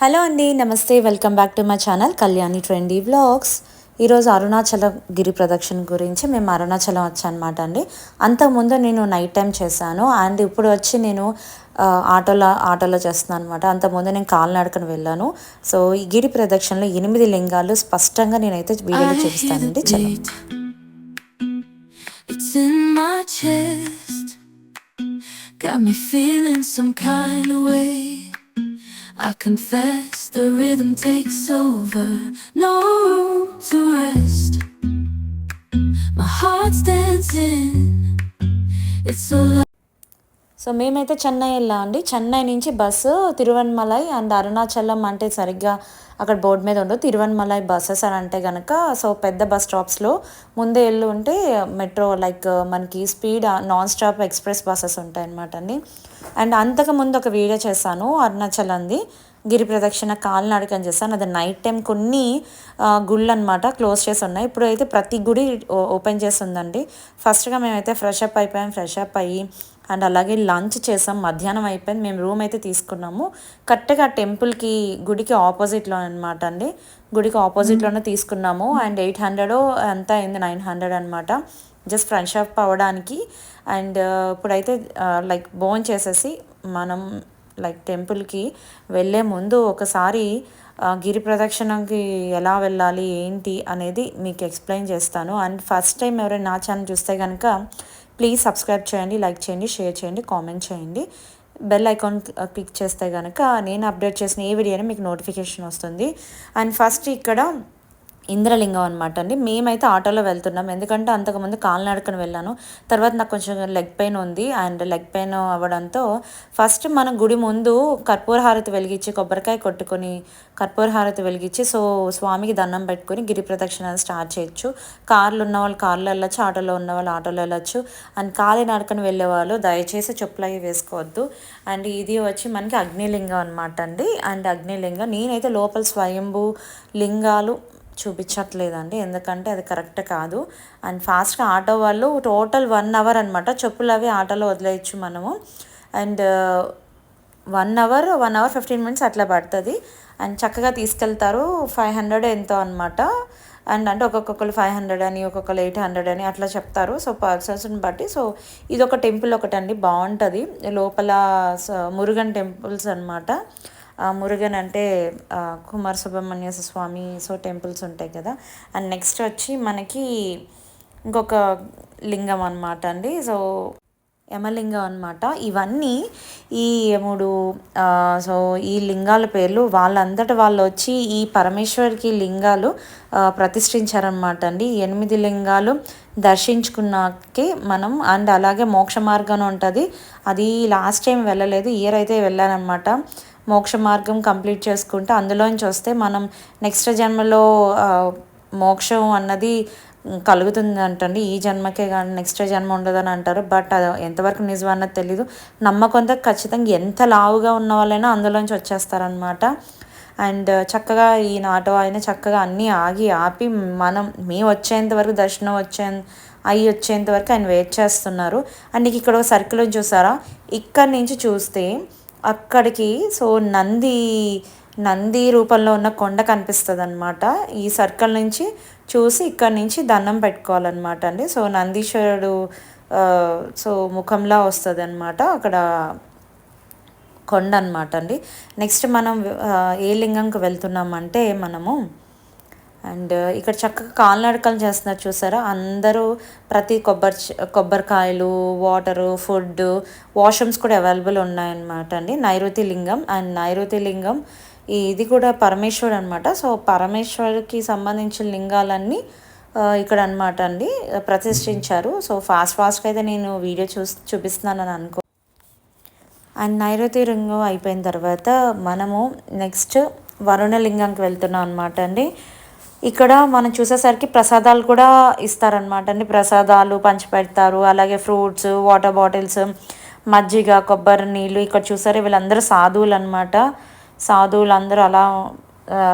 Hello అండి నమస్తే welcome back to my channel Kalyani trendy vlogs. ఈరోజు అరుణాచలం గిరి ప్రదక్షిణ గురించి మేము అరుణాచలం వచ్చానమాట అండి. అంతకుముందు నేను నైట్ టైం చేశాను అండ్ ఇప్పుడు వచ్చి నేను ఆటోలో ఆటోలో చేస్తున్నాను అనమాట అంతకుముందు నేను కాలినడకను వెళ్ళాను. సో ఈ గిరి ప్రదక్షిణలో ఎనిమిది లింగాలు స్పష్టంగా నేనైతే వీడియోలో చూపిస్తానండి. చలో. It's in my chest. Got me feeling some kind of way. I confess the rhythm takes over. No room to rest. My heart's dancing. It's so. So మేమైతే చెన్నై వెళ్ళాం అండి. చెన్నై నుంచి బస్సు తిరువన్మలై అండ్ అరుణాచలం అంటే సరిగ్గా అక్కడ బోర్డు మీద ఉండదు. తిరువన్మలై బస్సెస్ అని అంటే కనుక సో పెద్ద బస్ స్టాప్స్లో ముందే వెళ్ళి ఉంటే మెట్రో లైక్ మనకి speed non stop express buses ఉంటాయి అనమాట అండి. అండ్ అంతకు ముందు ఒక వీడియో చేశాను అరుణాచలంది. గిరి ప్రదక్షిణ కాలినడకని చేస్తాను అది నైట్ టైం కొన్ని గుళ్ళు అనమాట క్లోజ్ చేసి ఉన్నాయి. ఇప్పుడు అయితే ప్రతి గుడి ఓపెన్ చేసి ఉందండి. ఫస్ట్గా మేమైతే ఫ్రెష్ అప్ అయిపోయాం. ఫ్రెష్ అప్ అయ్యి అండ్ అలాగే లంచ్ చేసాం. మధ్యాహ్నం అయిపోయింది. మేము రూమ్ అయితే తీసుకున్నాము. కరెక్ట్గా టెంపుల్కి గుడికి ఆపోజిట్లో అనమాట అండి. గుడికి ఆపోజిట్లోనే తీసుకున్నాము. అండ్ ఎయిట్ హండ్రెడ్ అంతా అయింది. నైన్ హండ్రెడ్ అనమాట జస్ట్ ఫ్రెష్ అప్ అవ్వడానికి. అండ్ ఇప్పుడైతే లైక్ బోన్ చేసేసి మనం లైక్ టెంపుల్కి వెళ్ళే ముందు ఒకసారి గిరి ప్రదక్షిణకి ఎలా వెళ్ళాలి ఏంటి అనేది మీకు ఎక్స్ప్లెయిన్ చేస్తాను. అండ్ ఫస్ట్ టైం ఎవరైనా నా ఛానల్ చూస్తే కనుక ప్లీజ్ సబ్స్క్రైబ్ చేయండి లైక్ చేయండి షేర్ చేయండి కామెంట్ చేయండి. బెల్ ఐకాన్ క్లిక్ చేస్తే కనుక నేను అప్డేట్ చేసిన ఏ వీడియోని మీకు నోటిఫికేషన్ వస్తుంది. అండ్ ఫస్ట్ ఇక్కడ ఇంద్రలింగం అనమాట అండి మేమైతే ఆటోలో వెళ్తున్నాం. ఎందుకంటే అంతకుముందు కాలినడకను వెళ్ళాను. తర్వాత నాకు కొంచెం లెగ్ పెయిన్ ఉంది. అండ్ లెగ్ పెయిన్ అవ్వడంతో ఫస్ట్ మనం గుడి ముందు కర్పూర హారతి వెలిగించి కొబ్బరికాయ కొట్టుకొని కర్పూర హారతి వెలిగించి సో స్వామికి దండం పెట్టుకొని గిరి ప్రదక్షిణ స్టార్ట్ చేయొచ్చు. కార్లు ఉన్న వాళ్ళు కార్లో వెళ్ళొచ్చు ఆటోలో ఉన్న వాళ్ళు ఆటోలో వెళ్ళొచ్చు. అండ్ కాలినడకను వెళ్ళే వాళ్ళు దయచేసి చెప్పులు అవి వేసుకోవద్దు. అండ్ ఇది వచ్చి మనకి అగ్నిలింగం అనమాట అండి అండ్ అగ్నిలింగం నేనైతే లోపల స్వయంభూ లింగాలు చూపించట్లేదండి. ఎందుకంటే అది కరెక్ట్ కాదు. అండ్ ఫాస్ట్గా ఆటో వాళ్ళు టోటల్ వన్ అవర్ అనమాట చెప్పులు అవి ఆటోలో వదిలేయచ్చు మనము. And one hour one hour fifteen minutes అట్లా పడుతుంది. అండ్ చక్కగా తీసుకెళ్తారు ఫైవ్ హండ్రెడ్ ఎంతో అనమాట అండ్ అంటే ఒక్కొక్కరు ఫైవ్ హండ్రెడ్ అని ఒక్కొక్కరు ఎయిట్ హండ్రెడ్ అని అట్లా చెప్తారు. సో పర్సన్స్ని బట్టి సో ఇది ఒక టెంపుల్ ఒకటండి. బాగుంటుంది. లోపల మురుగన్ టెంపుల్స్ అనమాట మురుగన్ అంటే కుమార్ కుమార సుబ్రహ్మణ్య స్వామి సో టెంపుల్స్ ఉంటాయి కదా. అండ్ నెక్స్ట్ వచ్చి మనకి ఇంకొక లింగం అనమాట అండి. సో యమలింగం అనమాట ఇవన్నీ ఈ యముడు సో ఈ లింగాల పేర్లు వాళ్ళంతట వాళ్ళు వచ్చి ఈ పరమేశ్వరికి లింగాలు ప్రతిష్ఠించారనమాట అండి. ఎనిమిది లింగాలు దర్శించుకున్నాకే మనం అండ్ అలాగే మోక్ష మార్గం ఉంటుంది. అది లాస్ట్ టైం వెళ్ళలేదు ఇయర్ అయితే వెళ్ళానమాట మోక్ష మార్గం కంప్లీట్ చేసుకుంటే అందులోంచి వస్తే మనం నెక్స్ట్ జన్మలో మోక్షం అన్నది కలుగుతుంది అంటండి ఈ జన్మకే కానీ నెక్స్ట్ జన్మ ఉండదని అంటారు. బట్ అది ఎంతవరకు నిజం అన్నది తెలీదు. నమ్మకంతో ఖచ్చితంగా ఎంత లావుగా ఉన్న వాళ్ళైనా అందులోంచి వచ్చేస్తారనమాట అండ్ చక్కగా ఈ నాటో ఆయన చక్కగా అన్నీ ఆగి ఆపి మనం మేము వచ్చేంత వరకు దర్శనం వచ్చే అయ్యి వచ్చేంత వరకు ఆయన వెయిట్ చేస్తున్నారు. అండ్ ఇక్కడ ఒక సర్కిల్ చూసారా? ఇక్కడ నుంచి చూస్తే అక్కడికి సో నంది నంది రూపంలో ఉన్న కొండ కనిపిస్తుంది అనమాట ఈ సర్కిల్ నుంచి చూసి ఇక్కడ నుంచి దండం పెట్టుకోవాలన్నమాట అండి. సో నందీశ్వరుడు సో ముఖంలా వస్తుంది అనమాట అక్కడ కొండ అనమాట అండి. నెక్స్ట్ మనం ఏ లింగంకి వెళ్తున్నామంటే మనము అండ్ ఇక్కడ చక్కగా కాలినడకలు చేస్తున్నారు చూసారా? అందరూ ప్రతి కొబ్బరి కొబ్బరికాయలు వాటరు ఫుడ్ వాష్రూమ్స్ కూడా అవైలబుల్ ఉన్నాయన్నమాట అండి. నైరుతి లింగం అండ్ నైరుతి లింగం ఇది కూడా పరమేశ్వరుడు అనమాట సో పరమేశ్వరుడికి సంబంధించిన లింగాలన్నీ ఇక్కడ అనమాట అండి ప్రతిష్ఠించారు. సో ఫాస్ట్ ఫాస్ట్గా అయితే నేను వీడియో చూ చూపిస్తున్నానని అనుకో అండ్ నైరుతి లింగం అయిపోయిన తర్వాత మనము నెక్స్ట్ వరుణలింగంకి వెళ్తున్నాం అనమాట అండి. ఇక్కడ మనం చూసేసరికి ప్రసాదాలు కూడా ఇస్తారనమాట అండి ప్రసాదాలు పంచిపెడతారు. అలాగే ఫ్రూట్స్ వాటర్ బాటిల్స్ మజ్జిగ కొబ్బరి నీళ్ళు ఇక్కడ చూసారు వీళ్ళందరూ సాధువులు అనమాట సాధువులు అందరూ అలా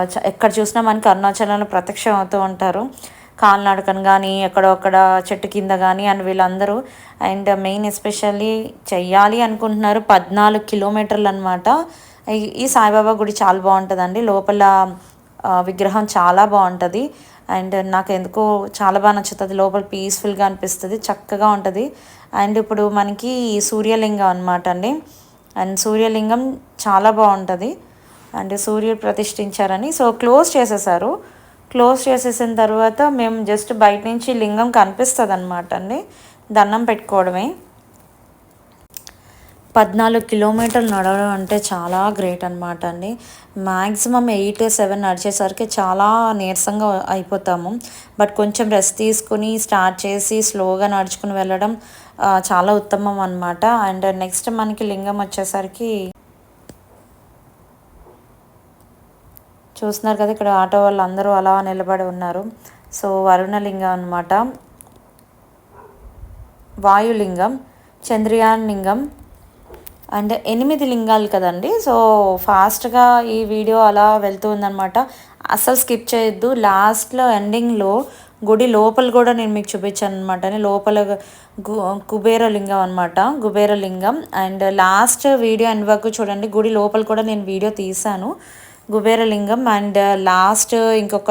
చ- ఎక్కడ చూసినా మనకి అరుణాచలంలో ప్రత్యక్షం అవుతూ ఉంటారు. కాలినడకను కానీ ఎక్కడొక్కడ చెట్టు కింద కానీ అండ్ వీళ్ళందరూ అండ్ మెయిన్ ఎస్పెషల్లీ చెయ్యాలి అనుకుంటున్నారు. పద్నాలుగు కిలోమీటర్లు అనమాట ఈ- ఈ సాయిబాబా గుడి చాలా బాగుంటుందండి. లోపల విగ్రహం చాలా బాగుంటుంది. అండ్ నాకు ఎందుకో చాలా బాగా నచ్చుతుంది. లోపల పీస్ఫుల్గా అనిపిస్తుంది. చక్కగా ఉంటుంది. అండ్ ఇప్పుడు మనకి సూర్యలింగం అనమాట అండి. అండ్ సూర్యలింగం చాలా బాగుంటుంది. అండ్ సూర్యుడు ప్రతిష్ఠించారని. సో క్లోజ్ చేసేసారు. క్లోజ్ చేసేసిన తర్వాత మేము జస్ట్ బయట నుంచి లింగం కనిపిస్తుంది అనమాట అండి. దండం పెట్టుకోవడమే. పద్నాలుగు కిలోమీటర్లు నడవడం అంటే చాలా గ్రేట్ అనమాట అండి. మ్యాక్సిమం ఎయిట్ సెవెన్ నడిచేసరికి చాలా నీరసంగా అయిపోతాము. బట్ కొంచెం రెస్ట్ తీసుకుని స్టార్ట్ చేసి స్లోగా నడుచుకుని వెళ్ళడం చాలా ఉత్తమం అనమాట అండ్ నెక్స్ట్ మనకి లింగం వచ్చేసరికి చూస్తున్నారు కదా ఇక్కడ ఆటో వాళ్ళు అందరూ అలా నిలబడి ఉన్నారు. సో వరుణలింగం అనమాట వాయులింగం చంద్రయాన్ లింగం అండ్ ఎనిమిది లింగాలు కదండి. సో ఫాస్ట్గా ఈ వీడియో అలా వెళ్తూ ఉందన్నమాట అసలు స్కిప్ చేయొద్దు. లాస్ట్లో ఎండింగ్లో గుడి లోపల కూడా నేను మీకు చూపించాను అనమాట లోపల గు కుబేర లింగం అనమాట Kubera Lingam. And last video end వరకు చూడండి. గుడి లోపల కూడా నేను వీడియో తీశాను. కుబేర లింగం. అండ్ లాస్ట్ ఇంకొక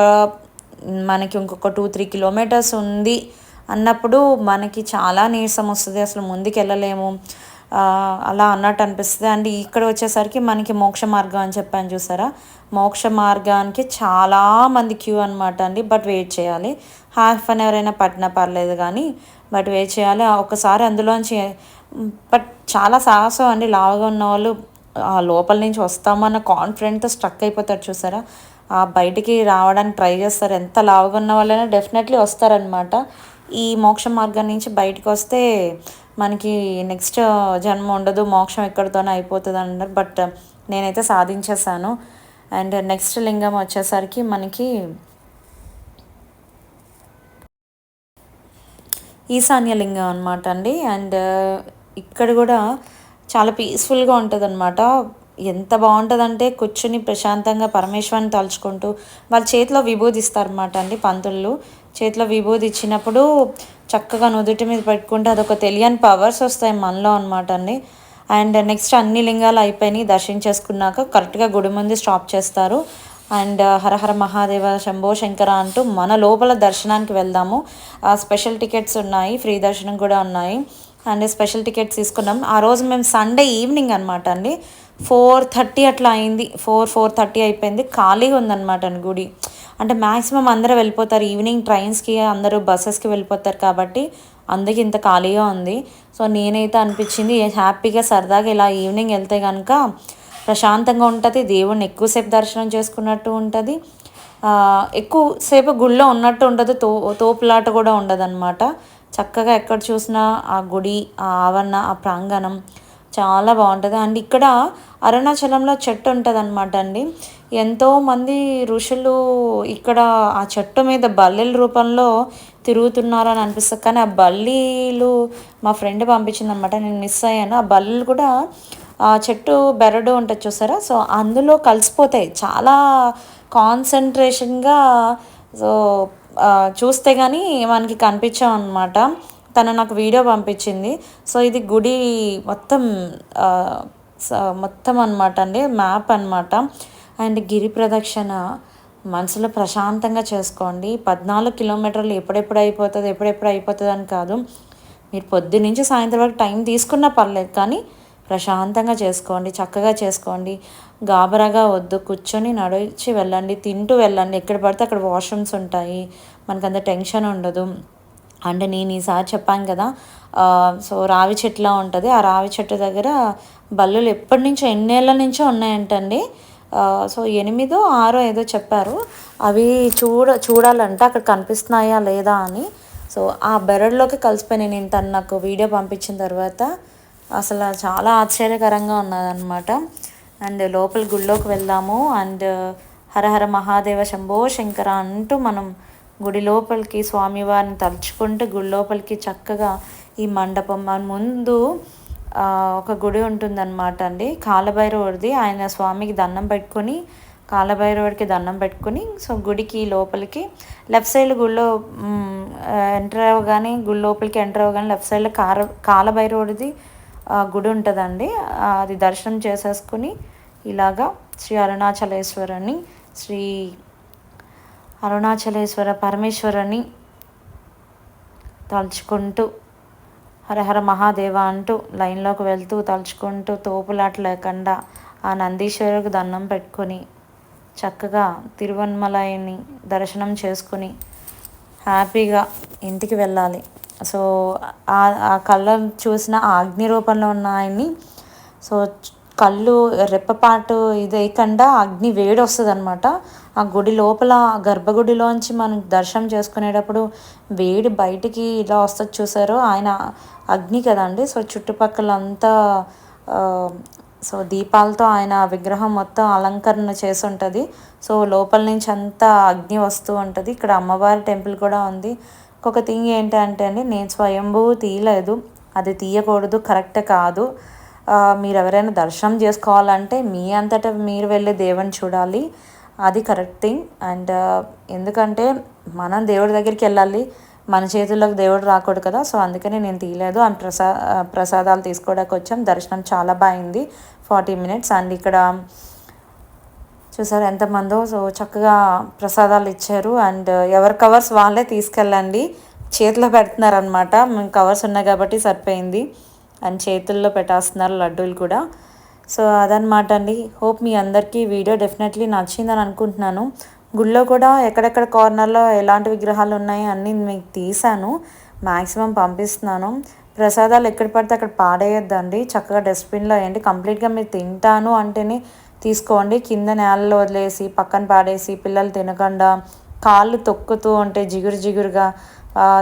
మనకి ఇంకొక టూ త్రీ కిలోమీటర్స్ ఉంది అన్నప్పుడు మనకి చాలా నీరసం వస్తుంది. అసలు ముందుకు వెళ్ళలేము అలా అన్నట్టు అనిపిస్తుంది. అండ్ ఇక్కడ వచ్చేసరికి మనకి మోక్ష మార్గం అని చెప్పాను చూసారా? మోక్ష మార్గానికి చాలా మంది క్యూ అనమాట అండి. బట్ వెయిట్ చేయాలి. హాఫ్ అన్ అవర్ అయినా పట్టినా పర్లేదు కానీ బట్ వెయిట్ చేయాలి. ఒకసారి అందులోంచి బట్ చాలా సాహసం అండి. లావుగా ఉన్న వాళ్ళు ఆ లోపల నుంచి వస్తామన్న కాన్ఫిడెంట్తో స్ట్రక్ అయిపోతారు చూసారా? ఆ బయటికి రావడానికి ట్రై చేస్తారు. ఎంత లావుగా ఉన్న వాళ్ళైనా డెఫినెట్లీ వస్తారనమాట ఈ మోక్ష మార్గం నుంచి బయటకు వస్తే మనకి నెక్స్ట్ జన్మ ఉండదు మోక్షం ఎక్కడితోనే అయిపోతుంది అన్నారు. బట్ నేనైతే సాధించేసాను అండ్ నెక్స్ట్ లింగం వచ్చేసరికి మనకి ఈశాన్య లింగం అనమాట అండి. అండ్ ఇక్కడ కూడా చాలా పీస్ఫుల్గా ఉంటుంది అనమాట ఎంత బాగుంటుందంటే కూర్చుని ప్రశాంతంగా పరమేశ్వరుని తలుచుకుంటూ వాళ్ళ చేతిలో విభూది ఇస్తారన్నమాట అండి పంతులు. చేతిలో విభూది ఇచ్చినప్పుడు చక్కగా నుదుటి మీద పెట్టుకుంటే అదొక తెలియని పవర్స్ వస్తాయి మనలో అనమాట అండి అండ్ నెక్స్ట్ అన్ని లింగాలు అయిపోయినాయి దర్శించేసుకున్నాక కరెక్ట్గా గుడి ముందు స్టాప్ చేస్తారు. అండ్ uh, హరహర మహాదేవ శంభో శంకర అంటూ మన లోపల దర్శనానికి వెళ్దాము. ఆ స్పెషల్ టికెట్స్ ఉన్నాయి ఫ్రీ దర్శనం కూడా ఉన్నాయి. అండ్ స్పెషల్ టికెట్స్ తీసుకున్నాం. ఆ రోజు మేము సండే ఈవినింగ్ అనమాట అండి. ఫోర్ థర్టీ అట్లా అయింది. ఫోర్ ఫోర్ థర్టీ అయిపోయింది. ఖాళీగా ఉందన్నమాట గుడి అంటే మ్యాక్సిమం అందరూ వెళ్ళిపోతారు. ఈవినింగ్ ట్రైన్స్కి అందరూ బస్సెస్కి వెళ్ళిపోతారు కాబట్టి అందుకే ఇంత ఖాళీగా ఉంది. సో నేనైతే అనిపించింది హ్యాపీగా సరదాగా ఇలా ఈవినింగ్ వెళ్తే కనుక ప్రశాంతంగా ఉంటుంది. దేవుణ్ణి ఎక్కువసేపు దర్శనం చేసుకున్నట్టు ఉంటుంది. ఎక్కువసేపు గుళ్ళో ఉన్నట్టు ఉండదు. తో తోపులాట కూడా ఉండదు అనమాట చక్కగా ఎక్కడ చూసినా ఆ గుడి ఆ ఆవరణ ఆ ప్రాంగణం చాలా బాగుంటుంది. అండ్ ఇక్కడ అరుణాచలంలో చెట్టు ఉంటుంది అనమాట అండి ఎంతోమంది ఋషులు ఇక్కడ ఆ చెట్టు మీద బల్లెల రూపంలో తిరుగుతున్నారని అనిపిస్తుంది. కానీ ఆ బల్లీలు మా ఫ్రెండ్ పంపించింది అనమాట నేను మిస్ అయ్యాను. ఆ బల్లీలు కూడా ఆ చెట్టు బెరడు ఉంటుంది చూసారా? సో అందులో కలిసిపోతాయి. చాలా కాన్సన్ట్రేషన్గా సో చూస్తే కానీ మనకి కనిపించాం అనమాట తను నాకు వీడియో పంపించింది. సో ఇది గుడి మొత్తం స- మొత్తం అనమాట అండి మ్యాప్ అనమాట అండ్ గిరి ప్రదక్షిణ మనసులో ప్రశాంతంగా చేసుకోండి. పద్నాలుగు కిలోమీటర్లు ఎప్పుడెప్పుడు అయిపోతుంది ఎప్పుడెప్పుడు అయిపోతుంది అని కాదు. మీరు పొద్దు నుంచి సాయంత్రం వరకు టైం తీసుకున్నా పర్లేదు కానీ ప్రశాంతంగా చేసుకోండి చక్కగా చేసుకోండి. గాబరాగా వద్దు కూర్చొని నడిచి వెళ్ళండి తింటూ వెళ్ళండి. ఎక్కడ పడితే అక్కడ వాష్రూమ్స్ ఉంటాయి. మనకు అంత టెన్షన్ ఉండదు. అండ్ నేను ఈసారి చెప్పాను కదా సో రావి చెట్టులా ఉంటుంది. ఆ రావి చెట్టు దగ్గర బల్లులు ఎప్పటి నుంచో ఎన్నేళ్ళ నుంచో ఉన్నాయంటండి. సో ఎనిమిదో ఆరో ఏదో చెప్పారు. అవి చూడ చూడాలంటే అక్కడ కనిపిస్తున్నాయా లేదా అని. సో ఆ బెరడ్లోకి కలిసిపోయినాయి నేను తను నాకు వీడియో పంపించిన తర్వాత అసలు చాలా ఆశ్చర్యకరంగా ఉన్నదన్నమాట. అండ్ లోపల గుళ్ళోకి వెళ్దాము. అండ్ హరహర మహాదేవ శంభో శంకర అంటూ మనం గుడి లోపలికి స్వామివారిని తలుచుకుంటూ గుడి లోపలికి చక్కగా ఈ మండపం మన ముందు ఒక గుడి ఉంటుందన్నమాట అండి. కాలభైరవుడిది ఆయన స్వామికి దండం పెట్టుకొని కాలభైరవుడికి దండం పెట్టుకుని సో గుడికి లోపలికి లెఫ్ట్ సైడ్ గుళ్ళో ఎంటర్ అవ్వగానే గుడి లోపలికి ఎంటర్ అవ్వగానే లెఫ్ట్ సైడ్లో కార కాలభైరవుడిది గుడి ఉంటుందండి. అది దర్శనం చేసేసుకుని ఇలాగా శ్రీ అరుణాచలేశ్వరుని శ్రీ అరుణాచలేశ్వర పరమేశ్వరుని తలుచుకుంటూ హరహర మహాదేవ అంటూ లైన్లోకి వెళ్తూ తలుచుకుంటూ తోపులాట లేకుండా ఆ నందీశ్వరుకు దండం పెట్టుకొని చక్కగా తిరువన్మలైని దర్శనం చేసుకుని హ్యాపీగా ఇంటికి వెళ్ళాలి. సో ఆ కళ్ళను చూసిన అగ్ని రూపంలో ఉన్న ఆయన్ని సో కళ్ళు రెప్పపాటు ఇదేయకుండా అగ్ని వేడి వస్తుంది అనమాట ఆ గుడి లోపల గర్భగుడిలోంచి మనం దర్శనం చేసుకునేటప్పుడు వేడి బయటికి ఇలా వస్తుంది చూసారు? ఆయన అగ్ని కదండి. సో చుట్టుపక్కల అంతా సో దీపాలతో ఆయన విగ్రహం మొత్తం అలంకరణ చేసి ఉంటుంది సో లోపల నుంచి అంతా అగ్ని వస్తూ ఉంటుంది. ఇక్కడ అమ్మవారి టెంపుల్ కూడా ఉంది. ఇంకొక థింగ్ ఏంటంటే అండి నేను స్వయంభూ తీయలేదు. అది తీయకూడదు కరెక్ట్ కాదు. మీరు ఎవరైనా దర్శనం చేసుకోవాలంటే మీ అంతటా మీరు వెళ్ళే దేవుని చూడాలి. అది కరెక్ట్ థింగ్. అండ్ ఎందుకంటే మనం దేవుడి దగ్గరికి వెళ్ళాలి. మన చేతుల్లోకి దేవుడు రాకూడదు కదా. సో అందుకని నేను తీయలేదు. అండ్ ప్రసా ప్రసాదాలు తీసుకోవడానికి వచ్చాం. దర్శనం చాలా బాగుంది ఫార్టీ మినిట్స్. అండ్ ఇక్కడ చూసారు ఎంతమందో. సో చక్కగా ప్రసాదాలు ఇచ్చారు. అండ్ ఎవరి కవర్స్ వాళ్ళే తీసుకెళ్ళండి. చేతిలో పెడుతున్నారనమాట మేము కవర్స్ ఉన్నాయి కాబట్టి సరిపోయింది. అండ్ చేతుల్లో పెట్టేస్తున్నారు లడ్డూలు కూడా. సో అదనమాట అండి. హోప్ మీ అందరికీ వీడియో డెఫినెట్లీ నచ్చిందని అనుకుంటున్నాను. గుళ్ళో కూడా ఎక్కడెక్కడ కార్నర్లో ఎలాంటి విగ్రహాలు ఉన్నాయి అన్నీ మీకు తీసాను మ్యాక్సిమం పంపిస్తున్నాను. ప్రసాదాలు ఎక్కడ పడితే అక్కడ పాడేయొద్దండి. చక్కగా డస్ట్బిన్లో వేయండి. కంప్లీట్గా మీరు తింటాను అంటేనే తీసుకోండి. కింద నేలలో వదిలేసి పక్కన పాడేసి పిల్లలు తినకుండా కాళ్ళు తొక్కుతూ ఉంటే జిగురు జిగురుగా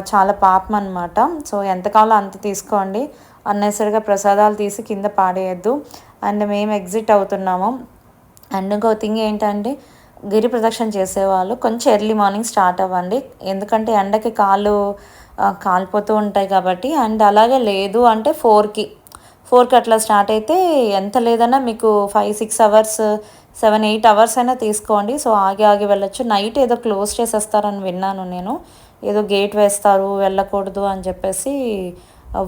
చాలా పాపం అనమాట సో ఎంత కావాలో అంత తీసుకోండి. అన్నెసరిగా ప్రసాదాలు తీసి కింద పాడేయద్దు. అండ్ మేము ఎగ్జిట్ అవుతున్నాము. అండ్ ఇంకో థింగ్ ఏంటంటే గిరి ప్రదక్షిణ చేసేవాళ్ళు కొంచెం ఎర్లీ మార్నింగ్ స్టార్ట్ అవ్వండి. ఎందుకంటే ఎండకి కాళ్ళు కాలిపోతూ ఉంటాయి కాబట్టి. అండ్ అలాగే లేదు అంటే ఫోర్కి ఫోర్కి అట్లా స్టార్ట్ అయితే ఎంత లేదన్నా మీకు five six hours seven eight hours అయినా తీసుకోండి. సో ఆగి ఆగి వెళ్ళొచ్చు. నైట్ ఏదో క్లోజ్ చేసేస్తారని విన్నాను నేను. ఏదో గేట్ వేస్తారు వెళ్ళకూడదు అని చెప్పేసి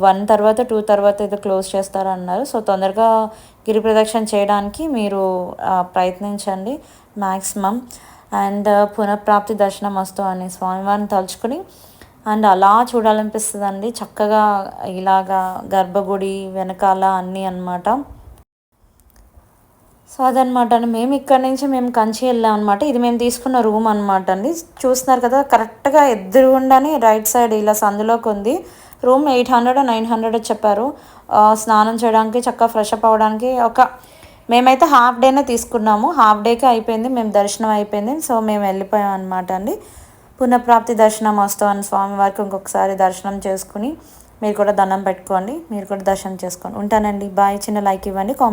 వన్ తర్వాత టూ తర్వాత ఏదో క్లోజ్ చేస్తారన్నారు. సో తొందరగా గిరి ప్రదక్షిణ చేయడానికి మీరు ప్రయత్నించండి మ్యాక్సిమం అండ్ uh, పునఃప్రాప్తి దర్శనం వస్తూ అని స్వామివారిని తలుచుకుని. అండ్ అలా చూడాలనిపిస్తుంది అండి చక్కగా ఇలాగా గర్భగుడి వెనకాల అన్నీ అనమాట సో అదనమాట అండి మేము ఇక్కడ నుంచి మేము కంచి వెళ్ళాం అనమాట ఇది మేము తీసుకున్న రూమ్ అనమాట అండి. చూస్తున్నారు కదా కరెక్ట్గా ఎదురుగుండానే రైట్ సైడ్ ఇలా సందులోకి ఉంది room eight hundred nine hundred చెప్పారు. స్నానం చేయడానికి చక్కగా ఫ్రెష్ అప్ అవ్వడానికి ఒక మేమైతే హాఫ్ డేనే తీసుకున్నాము. హాఫ్ డేకే అయిపోయింది. మేము దర్శనం అయిపోయింది. సో మేము వెళ్ళిపోయాం అనమాట అండి. పునఃప్రాప్తి దర్శనం వస్తామని స్వామివారికి ఇంకొకసారి దర్శనం చేసుకుని మీరు కూడా దండం పెట్టుకోండి. మీరు కూడా దర్శనం చేసుకోండి ఉంటానండి. బాయ్. చిన్న లైక్ ఇవ్వండి. కామెంట్